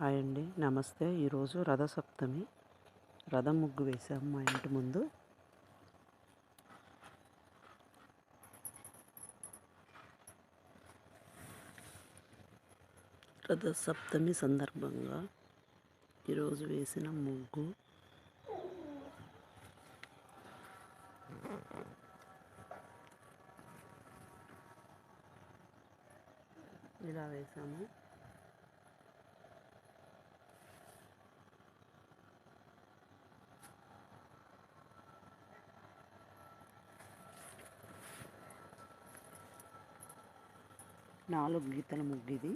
Hi అండి. నమస్తే. ఈరోజు రథసప్తమి. రథం ముగ్గు వేసాము మా ఇంటి ముందు. రథసప్తమి సందర్భంగా ఈరోజు వేసిన ముగ్గు. ఇలా వేసాము నాలుగు గీతల ముగ్గు ఇది.